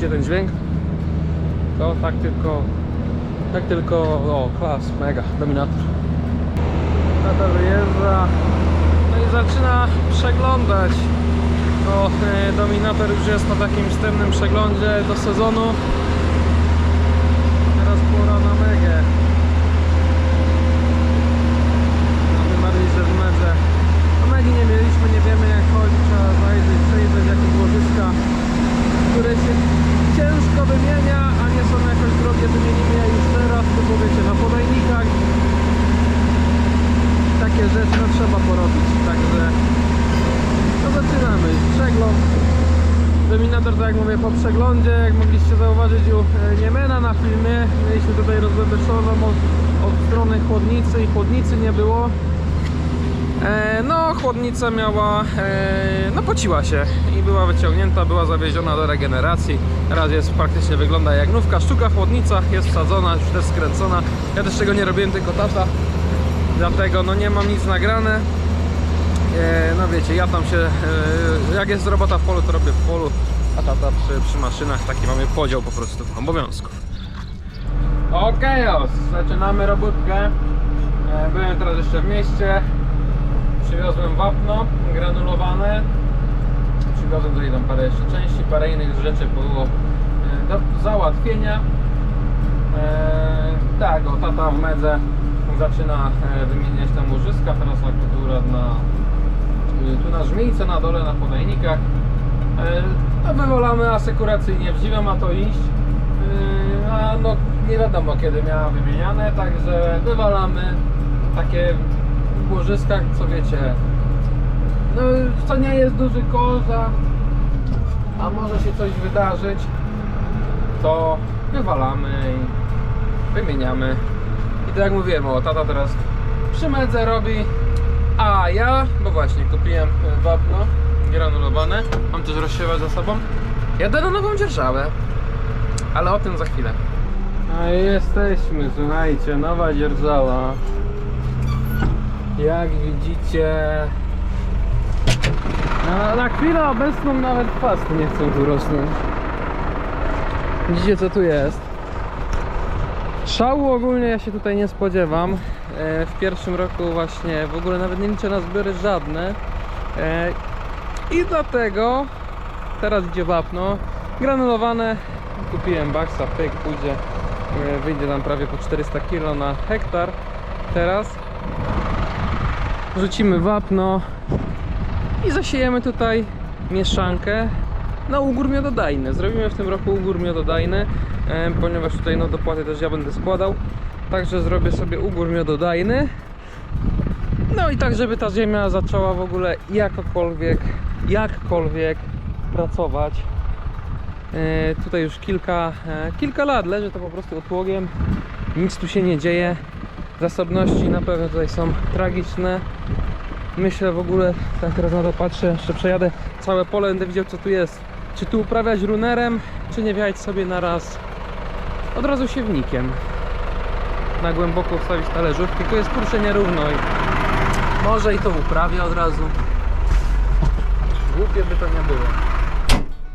słyszycie ten dźwięk? To tak tylko, tak tylko, o klas, mega, dominator. Tata wyjeżdża, no i zaczyna przeglądać. To e, dominator już jest na takim wstępnym przeglądzie do sezonu. Teraz pora na megę. No tym bardziej, że w medze. No megi nie mieliśmy, nie wiemy jak chodzi, trzeba zajrzeć, przejrzeć jakieś łożyska, które się ciężko wymienia, a nie są jakoś drogie, wymienimy je już teraz, tylko wiecie, na podajnikach. Takie rzeczy no trzeba porobić, także no zaczynamy. Przegląd. Dominator, tak jak mówię, po przeglądzie, jak mogliście zauważyć u e, Niemena na filmie, mieliśmy tutaj rozbebeszową od, od strony chłodnicy i chłodnicy nie było. E, no, chłodnica miała, e, no pociła się i była wyciągnięta, była zawieziona do regeneracji. Teraz jest praktycznie wygląda jak nówka. Sztuka chłodnica jest wsadzona, już też skręcona. Ja też tego nie robiłem, tylko tata. Dlatego no nie mam nic nagrane. E, no wiecie, ja tam się, jak jest robota w polu, to robię w polu, a tata przy, przy maszynach, taki mamy podział po prostu obowiązków. Okej, os, zaczynamy robótkę. Byłem teraz jeszcze w mieście, przywiozłem wapno granulowane, przywiozłem tutaj tam parę jeszcze części, parę innych rzeczy było e, do załatwienia. E, tak, o tata w medze zaczyna e, wymieniać tam łożyska, teraz akurat na tu na żmijce na dole na podajnikach. E, No wywalamy asekuracyjnie, w zimę ma to iść. A no nie wiadomo kiedy miała wymieniane, także wywalamy takie łożyskach, co wiecie. No to nie jest duży koza, a może się coś wydarzyć, to wywalamy i wymieniamy. I tak jak mówiłem, o tata teraz przy medze robi, a ja, bo właśnie kupiłem wapno granulowane, mam też rozsiewę za sobą, jadę na nową dzierżawę, ale o tym za chwilę. A jesteśmy, słuchajcie, nowa dzierżawa. Jak widzicie, na, na chwilę obecną nawet pasty nie chcą tu rosnąć. Widzicie co tu jest? Szału ogólnie ja się tutaj nie spodziewam. E, W pierwszym roku właśnie w ogóle nawet nie liczę na zbiory żadne. E, I dlatego teraz idzie wapno. Granulowane. Kupiłem baksa, pyk, pójdzie. e, Wyjdzie nam prawie po 400 kg na hektar. Teraz rzucimy wapno i zasiejemy tutaj mieszankę na ugór miododajny. Zrobimy w tym roku ugór miododajny, ponieważ tutaj no dopłaty też ja będę składał. Także zrobię sobie ugór miododajny. No i tak, żeby ta ziemia zaczęła w ogóle jakokolwiek, jakkolwiek pracować. E, tutaj już kilka, e, kilka lat leży to po prostu otłogiem. Nic tu się nie dzieje. Zasobności na pewno tutaj są tragiczne. Myślę w ogóle, tak teraz na to patrzę, jeszcze przejadę całe pole, będę widział co tu jest. Czy tu uprawiać runerem, czy nie wiać sobie na raz od razu siewnikiem. Na głęboko wstawić talerzówki, tylko jest kurczę nierówno i może i to uprawię od razu. Głupie by to nie było.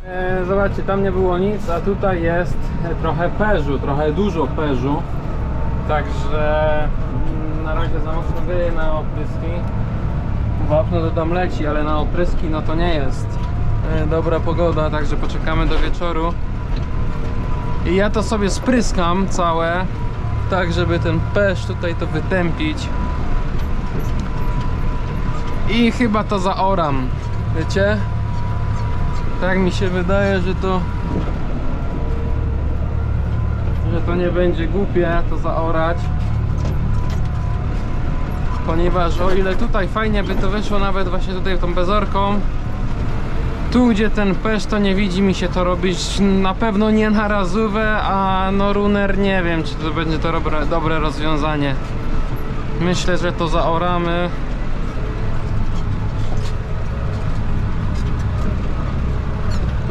E, zobaczcie, tam nie było nic, a tutaj jest trochę perzu, trochę dużo perzu. Także mm, na razie za mocno wieje na opryski. Wapno to tam leci, ale na opryski no to nie jest e, dobra pogoda, także poczekamy do wieczoru. I ja to sobie spryskam całe, tak żeby ten pesz tutaj to wytępić. I chyba to zaoram, wiecie? Tak mi się wydaje, że to że to nie będzie głupie to zaorać. Ponieważ o ile tutaj fajnie by to wyszło nawet właśnie tutaj tą bezorką tu gdzie ten pesz to nie widzi mi się to robić na pewno nie na razówę a no runer nie wiem czy to będzie to dobre, dobre rozwiązanie. Myślę, że to zaoramy.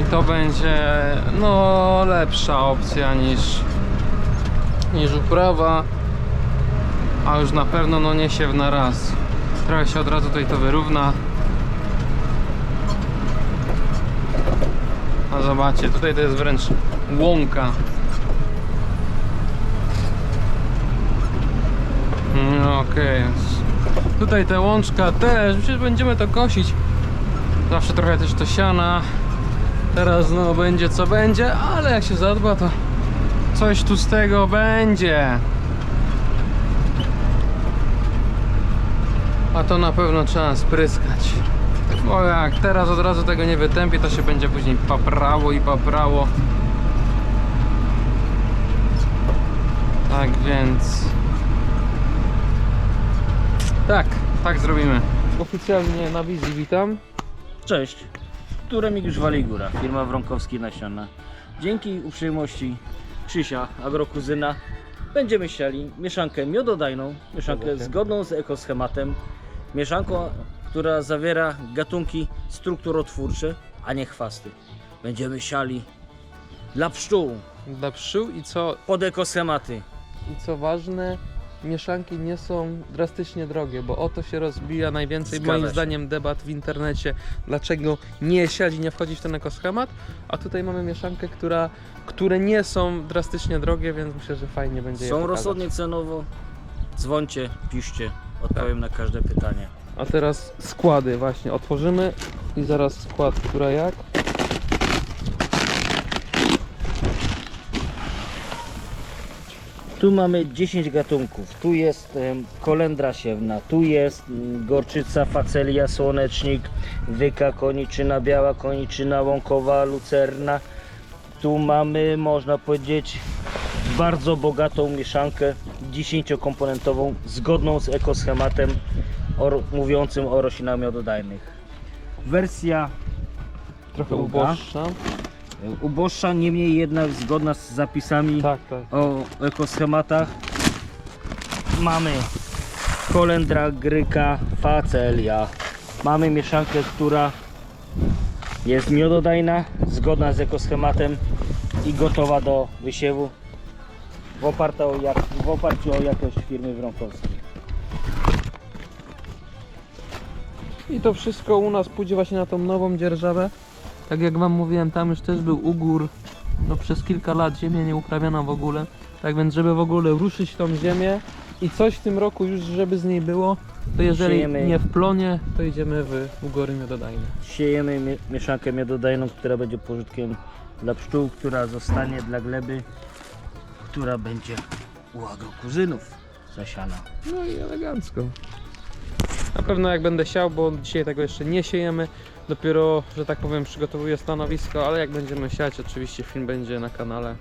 I to będzie no lepsza opcja niż niż uprawa a już na pewno no nie siew na raz trochę się od razu tutaj to wyrówna A zobaczcie, tutaj to jest wręcz łąka. No okej. Tutaj ta łączka też, przecież będziemy to kosić. Zawsze trochę też to siana. Teraz no będzie co będzie, ale jak się zadba to coś tu z tego będzie. A to na pewno trzeba spryskać. Bo jak teraz od razu tego nie wytępi, to się będzie później paprało i paprało. Tak więc. Tak, tak zrobimy. Oficjalnie na wizji witam. Cześć, tu Remigiusz Waligura, firma Wronkowski Nasiona. Dzięki uprzejmości Krzysia, agrokuzyna, będziemy siali mieszankę miododajną, mieszankę zgodną z ekoschematem, mieszanką, która zawiera gatunki strukturotwórcze, a nie chwasty. Będziemy siali dla pszczół, Dla pszczół i co, pod ekoschematy. i co ważne, mieszanki nie są drastycznie drogie, bo o to się rozbija najwięcej Zgadza moim się. zdaniem debat w internecie, dlaczego nie siać i nie wchodzić w ten ekoschemat, a tutaj mamy mieszankę, która, które nie są drastycznie drogie, więc myślę, że fajnie będzie je Są pokazać. rozsądnie cenowo, dzwońcie, piszcie, odpowiem na każde pytanie. A teraz składy właśnie otworzymy i zaraz skład, która jak. Tu mamy 10 gatunków. Tu jest kolendra siewna, tu jest gorczyca, facelia, słonecznik, wyka, koniczyna biała, koniczyna łąkowa, lucerna. Tu mamy, można powiedzieć, bardzo bogatą mieszankę 10-komponentową, zgodną z ekoschematem or, mówiącym o roślinach miododajnych. Wersja Trochę uboższa. Uboższa, niemniej jednak zgodna z zapisami Tak, tak. o ekoschematach mamy kolendra, gryka, facelia. Mamy mieszankę, która jest miododajna, zgodna z ekoschematem i gotowa do wysiewu w, oparta o jak, w oparciu o jakość firmy Wronkowskiej. I to wszystko u nas pójdzie właśnie na tą nową dzierżawę. Tak jak wam mówiłem, tam już też był ugór. No przez kilka lat ziemia nie uprawiana w ogóle. Tak więc żeby w ogóle ruszyć tą ziemię i coś w tym roku już żeby z niej było, to jeżeli Siejemy. nie w plonie, to idziemy w ugory miododajne. Siejemy mie- mieszankę miododajną, która będzie pożytkiem dla pszczół, która zostanie dla gleby, która będzie u agrokuzynów zasiana. No i elegancko. Na pewno jak będę siał, bo dzisiaj tego jeszcze nie siejemy, dopiero, że tak powiem, przygotowuję stanowisko, ale jak będziemy siać, oczywiście film będzie na kanale.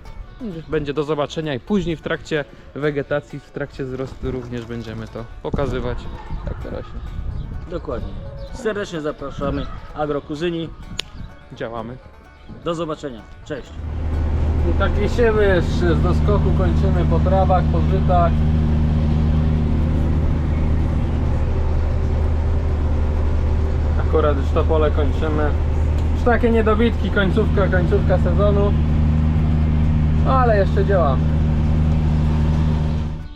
Będzie- do zobaczenia i później w trakcie wegetacji, w trakcie wzrostu również będziemy to pokazywać. Tak to rośnie. Dokładnie. Serdecznie zapraszamy agrokuzyni. Działamy. Do zobaczenia. Cześć. I tak jesiemy jeszcze z doskoku kończymy po trawach, po żytach. Akurat już to pole kończymy. Już takie niedobitki, końcówka, końcówka sezonu. Ale jeszcze działamy.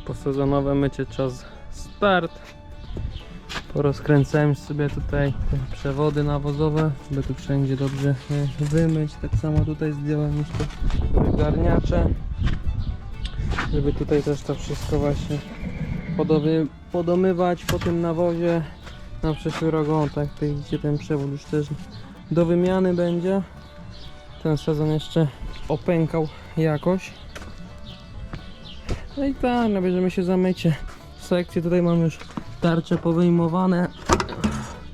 Posezonowe mycie czas start. Porozkręcałem sobie tutaj te przewody nawozowe, by tu wszędzie dobrze wymyć. Tak samo tutaj zdjąłem już te wygarniacze, żeby tutaj też to wszystko właśnie podomywać po tym nawozie na przyszły rok. Tak tutaj widzicie ten przewód już też do wymiany będzie. Ten sezon jeszcze opękał jakoś. No i tak, nabierzemy się za mycie. Sekcje tutaj mam już tarcze powyjmowane.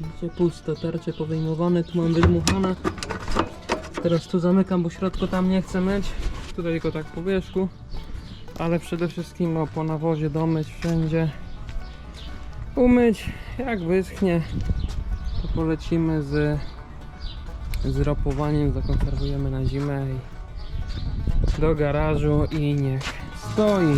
Widzicie, pusto, tarcze powyjmowane, tu mam wydmuchane. Teraz tu zamykam, bo w środku tam nie chcę myć. Tutaj tylko tak po wierzchu. Ale przede wszystkim o, po nawozie domyć wszędzie. Umyć, jak wyschnie, to polecimy z, z ropowaniem, zakonserwujemy na zimę i do garażu i niech stoi.